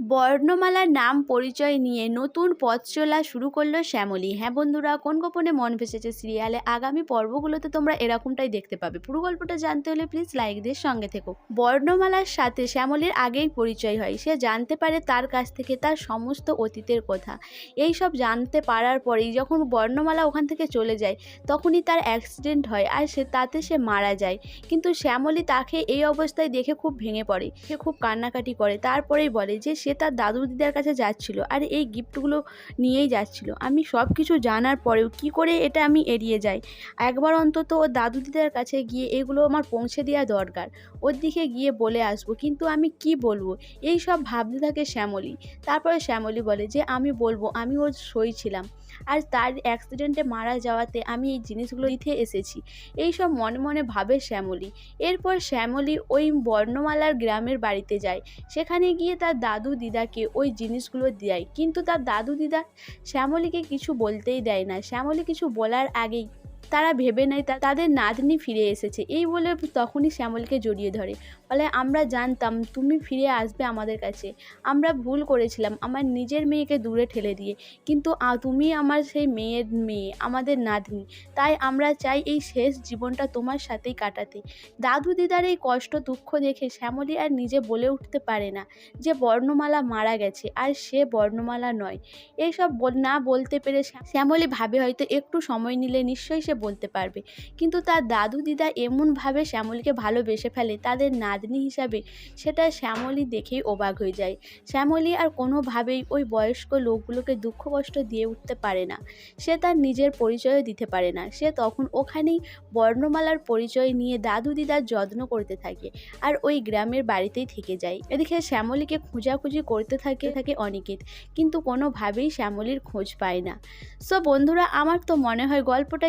বর্ণমালার নাম পরিচয় নিয়ে নতুন পথ চলা শুরু করল শ্যামলী। হ্যাঁ বন্ধুরা, কোন গোপনে মন ভেসেছে সিরিয়ালে? আগামী পর্বগুলোতে তোমরা এরকমটাই দেখতে পাবে। পুরো গল্পটা জানতে হলে প্লিজ লাইক দিয়ে সঙ্গে থেকো। বর্ণমালার সাথে শ্যামলীর আগেই পরিচয় হয়। সে জানতে পারে তার কাছ থেকে তার সমস্ত অতীতের কথা। এই সব জানতে পারার পরেই যখন বর্ণমালা ওখান থেকে চলে যায়, তখনই তার অ্যাক্সিডেন্ট হয় আর সে, তাতে সে মারা যায়। কিন্তু শ্যামলী তাকে এই অবস্থায় দেখে খুব ভেঙে পড়ে। সে খুব কান্নাকাটি করে। তারপরেই বলে যে, সে তার দাদু দিদার কাছে যাচ্ছিল আর এই গিফটগুলো নিয়েই যাচ্ছিল। আমি সব কিছু জানার পরেও কি করে এটা আমি এড়িয়ে যাই? একবার অন্তত ওর দাদু দিদার কাছে গিয়ে এগুলো আমার পৌঁছে দেওয়া দরকার। ওর দিকে গিয়ে বলে আসব, কিন্তু আমি কি বলব? এই সব ভাবতে থাকে শ্যামলী। তারপরে শ্যামলী বলে যে, আমি বলব, আমি ওর সই ছিলাম। আর তার অ্যাক্সিডেন্টে মারা যাওয়াতে আমি এই জিনিসগুলো দিতে এসেছি। এই সব মনে মনে ভাবে শ্যামলী। এরপর শ্যামলী ওই বর্ণমালার গ্রামের বাড়িতে যায়। সেখানে গিয়ে তার দাদু দিদাকে ওই জিনিসগুলো দেয়। কিন্তু তার দাদু দিদা শ্যামলীকে কিছু বলতেই দেয় না। শ্যামলী কিছু বলার আগেই তারা ভেবে নেয় তাদের নাতনি ফিরে এসেছে। এই বলে তখনই শ্যামলকে জড়িয়ে ধরে। বলে, আমরা জানতাম তুমি ফিরে আসবে আমাদের কাছে। আমরা ভুল করেছিলাম আমার নিজের মেয়েকে দূরে ঠেলে দিয়ে। কিন্তু তুমি আমার সেই মেয়ের মেয়ে, আমাদের নাতনি। তাই আমরা চাই এই শেষ জীবনটা তোমার সাথেই কাটাতে। দাদু দিদার এই কষ্ট দুঃখ দেখে শ্যামলী আর নিজে বলে উঠতে পারে না যে, বর্ণমালা মারা গেছে আর সে বর্ণমালা নয়। এইসব না বলতে পেরে শ্যা- শ্যামলী ভাবে হয়তো একটু সময় নিলে নিশ্চয়ই সে বলতে পারবে। কিন্তু তার দাদু দিদা এমনভাবে শ্যামলীকে ভালোবেসে ফেলে, তাদের নাতনি হিসাবে সেটা শ্যামলী দেখেই অবাক হয়ে যায়। শ্যামলী আর কোনোভাবেই ওই বয়স্ক লোকগুলোকে দুঃখ কষ্ট দিয়ে উঠতে পারে না। সে তার নিজের পরিচয়ও দিতে পারে না। সে তখন ওখানেই বর্ণমালার পরিচয় নিয়ে দাদু দিদার যত্ন করতে থাকে আর ওই গ্রামের বাড়িতেই থেকে যায়। এদিকে শ্যামলীকে খোঁজাখুঁজি করতে থাকে থাকে অনিকেত, কিন্তু কোনোভাবেই শ্যামলীর খোঁজ পায় না। সো বন্ধুরা, আমার তো মনে হয় গল্পটা